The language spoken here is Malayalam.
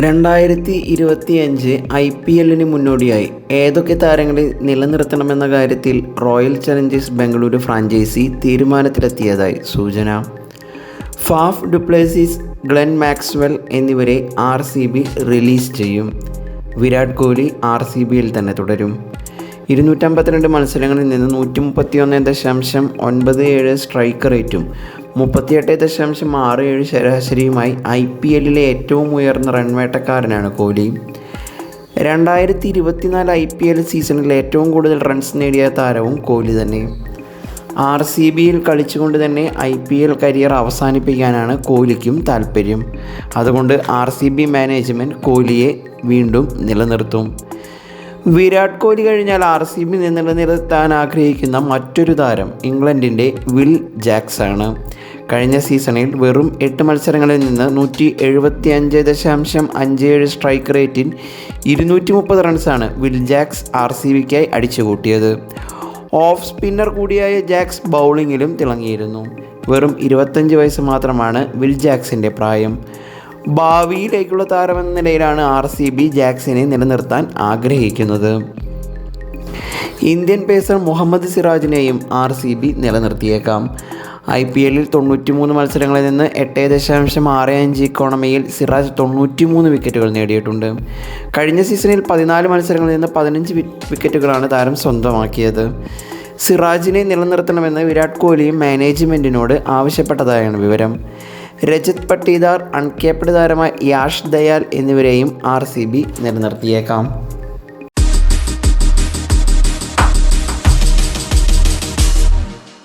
രണ്ടായിരത്തി ഇരുപത്തി അഞ്ച് ഐ പി എല്ലിന് മുന്നോടിയായി ഏതൊക്കെ താരങ്ങളെ നിലനിർത്തണമെന്ന കാര്യത്തിൽ റോയൽ ചലഞ്ചേഴ്സ് ബംഗളൂരു ഫ്രാഞ്ചൈസി തീരുമാനത്തിലെത്തിയതായി സൂചന. Faf du Plessis Glenn Maxwell എന്നിവരെ ആർ സി ബി റിലീസ് ചെയ്യും. വിരാട് കോഹ്ലി ആർ സി ബിയിൽ തന്നെ തുടരും. ഇരുന്നൂറ്റമ്പത്തിരണ്ട് മത്സരങ്ങളിൽ നിന്ന് നൂറ്റി മുപ്പത്തിയൊന്ന് ദശാംശം ഒൻപത് ഏഴ് സ്ട്രൈക്ക് റേറ്റും മുപ്പത്തിയെട്ട് ദശാംശം ആറ് ഏഴ് ശരാശരിയുമായി ഐ പി എല്ലിലെ ഏറ്റവും ഉയർന്ന റൺവേട്ടക്കാരനാണ് കോഹ്ലി. രണ്ടായിരത്തി ഇരുപത്തിനാല് ഐ പി എൽ സീസണിൽ ഏറ്റവും കൂടുതൽ റൺസ് നേടിയ താരവും കോഹ്ലി തന്നെ. ആർ സി ബിയിൽ കളിച്ചുകൊണ്ട് തന്നെ ഐ പി എൽ കരിയർ അവസാനിപ്പിക്കാനാണ് കോഹ്ലിക്കും താല്പര്യം അതുകൊണ്ട് ആർ സി ബി മാനേജ്മെന്റ് കോഹ്ലിയെ വീണ്ടും നിലനിർത്തും. വിരാട് കോഹ്ലി കഴിഞ്ഞാൽ ആർ സി ബി നിലനിർത്താൻ ആഗ്രഹിക്കുന്ന മറ്റൊരു താരം ഇംഗ്ലണ്ടിന്റെ വിൽ ജാക്സ് ആണ് കഴിഞ്ഞ സീസണിൽ വെറും എട്ട് മത്സരങ്ങളിൽ നിന്ന് നൂറ്റി എഴുപത്തി അഞ്ച് ദശാംശം അഞ്ച് ഏഴ് സ്ട്രൈക്ക് റേറ്റിൽ ഇരുന്നൂറ്റി മുപ്പത് റൺസാണ് വിൽ ജാക്സ് ആർ സി ബിക്കായി അടിച്ചുകൂട്ടിയത്. ഓഫ് സ്പിന്നർ കൂടിയായ ജാക്സ് ബൗളിങ്ങിലും തിളങ്ങിയിരുന്നു. വെറും ഇരുപത്തഞ്ച് വയസ്സ് മാത്രമാണ് വിൽ ജാക്സിന്റെ പ്രായം. ഭാവിയിലേക്കുള്ള താരമെന്ന നിലയിലാണ് ആർ സി ബി ജാക്സിനെ നിലനിർത്താൻ ആഗ്രഹിക്കുന്നത്. ഇന്ത്യൻ പേസർ മുഹമ്മദ് സിറാജിനെയും ആർ സി ബി നിലനിർത്തിയേക്കാം. ഐ പി എല്ലിൽ തൊണ്ണൂറ്റിമൂന്ന് മത്സരങ്ങളിൽ നിന്ന് എട്ട് ദശാംശം ആറ് അഞ്ച് ഇക്കോണമിയിൽ സിറാജ് തൊണ്ണൂറ്റിമൂന്ന് വിക്കറ്റുകൾ നേടിയിട്ടുണ്ട്. കഴിഞ്ഞ സീസണിൽ പതിനാല് മത്സരങ്ങളിൽ നിന്ന് പതിനഞ്ച് വിക്കറ്റുകളാണ് താരം സ്വന്തമാക്കിയത്. സിറാജിനെ നിലനിർത്തണമെന്ന് വിരാട് കോഹ്ലിയും മാനേജ്മെന്റിനോട് ആവശ്യപ്പെട്ടതായാണ് വിവരം. രജത് പട്ടീദാർ അൺകേപ്ഡ് താരമായ യാഷ് ദയാൽ എന്നിവരെയും ആർ സി ബി നിലനിർത്തിയേക്കാം.